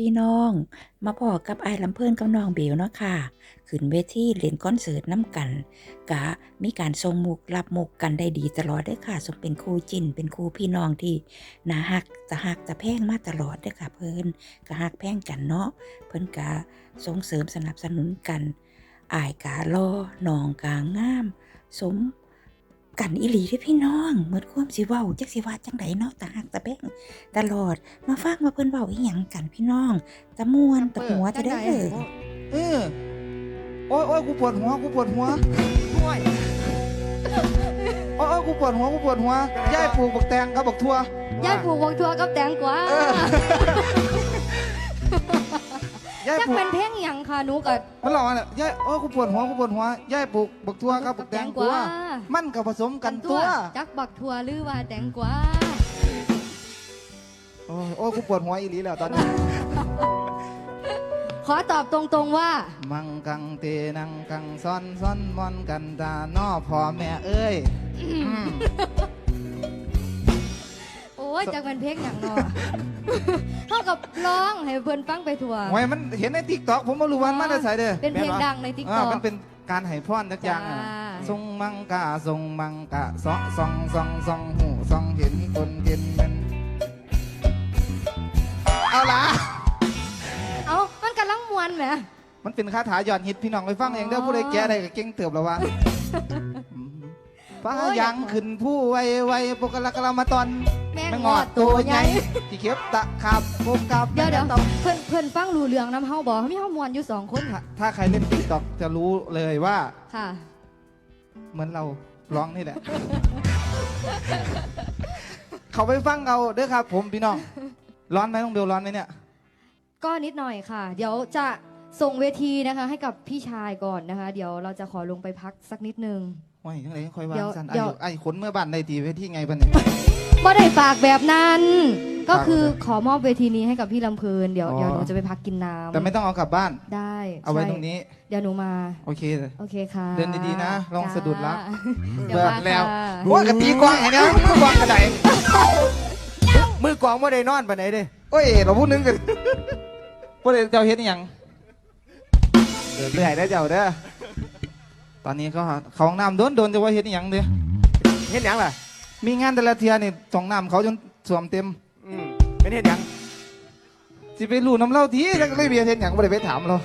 พี่น้อง มาพอกับไอ้ลำเพิ่อนกับน้องเบลเนาะค่ะ ขึ้นเวทีเล่นคอนเสิร์ตน้ำกัน กะมีการทรงมุกรับมุกกันได้ดีตลอดเด้ค่ะ สมเป็นครูจิ้นเป็นครูพี่น้องที่นาฮักจะฮักจะแพงมาตลอดเด้ค่ะ เพิ่นก็ฮักแพงกันเนาะเพิ่นกะส่งเสริมสนับสนุนกันอายกะรอน้องกางาม สม กันอีหลีเด้อพี่น้องเหมือนความสิเว้าจักสิว่าจังไดเนาะตาฮักตะแพงตลอดมาฟังมาเพิ่นเว้าอีหยังกันพี่น้องตะม่วนตะหัวจะได้อเออโอ้ยโอ้ยกูปวดหัวกูปวดหัวห่วยโอ้ยโอ้ยกูปวดหัวกูปวดหัวย่ายปลูกบักแตงกับบักทั่วยายปลูกบกทัวกับแตงกวาเออย่ายจักปลูกเป็นเพลงห ยังค่ะหนูก็ มันหลอกอะไรย่ายโอ้ยกูปวดหัวกูปวดหัวย่ายปลูกบักทั่วกับบักแตงกัวมันกับผสมกันตัว จักบักทัวหรือว่าแตงกวาโอ้ยโอ้ยกูปวดหัวอีหลีแล้วตอนนี้ ขอตอบตรงๆว่า มังกังเตนังกังซ้อนซ้อนมอนกันตาน้อพ่อแม่เอ้ยอืมโอ้ ยจักเป็นเพลงหยังเนาะเท่ากับร้องให้เพิ่นฟังไปทั่ว ไว้มันเห็นในติ๊กต็อกผมมารู้วันมาได้ใส่เด้อเป็นเพลงดังในติ๊กอ่าต็อกมันเป็นการให้พรจักอย่างอะจ้า ทรงมังกะทรงมังกะซอซองซองซองหูซองเห็นคนเห็นมันเอาละเอ้ามันกำลังมวนแหมมันเป็นคาถายอดฮิตพี่น้องไปฟังเองเด้ออ๋อผู้ใดแก่ใดก็เก่งเติบแล้ววะฟ้าโอ้ยยังขึ้นผู้ไวไวปกละกะละมาตอน แม่งไม่งงออดดตัตัววใหใหญ่ญ่ที่เข็บตะขับโบกับเดี๋ยวเดี๋ยวเพิ่นเพิ่นฟังรู้เรื่องน้ำเฮาบ่มีเฮามวนอยู่สองคนค่ะ ถ้าใครเล่นติ๊กต็อกจะรู้เลยว่า ค่ะ เหมือนเราร้องนี่แหละ เขาไปฟังเอาเด้อครับ ผมพี่น้อง ร้อนไหมน้องเบลร้อนไหมเนี่ย ก็นิดหน่อยค่ะ เดี๋ยวจะส่งเวทีนะคะ ให้กับพี่ชายก่อนนะคะ เดี๋ยวเราจะขอลงไปพักสักนิดนึงว่าอย่างไรคอยวาเดี๋งยวสันไอ้เดี๋ยวไอ้ขนเมื่อบันในตีเวทีไงบันเนี่ย บ่ได้ฝากแบบนั้น ก็ฝากคือแบบขอมอบเวทีนี้ให้กับพี่ลำเพลินเดี๋ยวอ๋อ เดี๋ยวหนูจะไปพักกินน้ำแต่ไม่ต้องเอากลับบ้าน ได้เอาไว้ใช่ตรงนี้ เดี๋ยวหนูมา โอเคเลยโอเคค่ะเดินดีๆนะลองสะดุดละจ้าเดี๋ยวมาแล้วค่ะโอ้ยกะตีกวางไงเนี่ยมือกวางกระไดมือกวางว่าได้นอนปานไหนเด้โอ้ยเราพูดนึงกันพวกเจ้าเฮ็ดอหยังเดินเรื่อยได้อเจ้าเด้อตอนนี้ก็เขาห้องน้ำโดนโดนจะว่าเฮ็ดอหยังเด้อเห็นหยังล่ะ มีงานแต่ละเทียนี่สองน้ำเขาจนสวมเต็มอืมเป็นเห็นหยัง สิไปรู้น้ำเล่าทีแล้วก็เลยเบียร์เฮ็ดหยังบ่ได้ไปถามเรา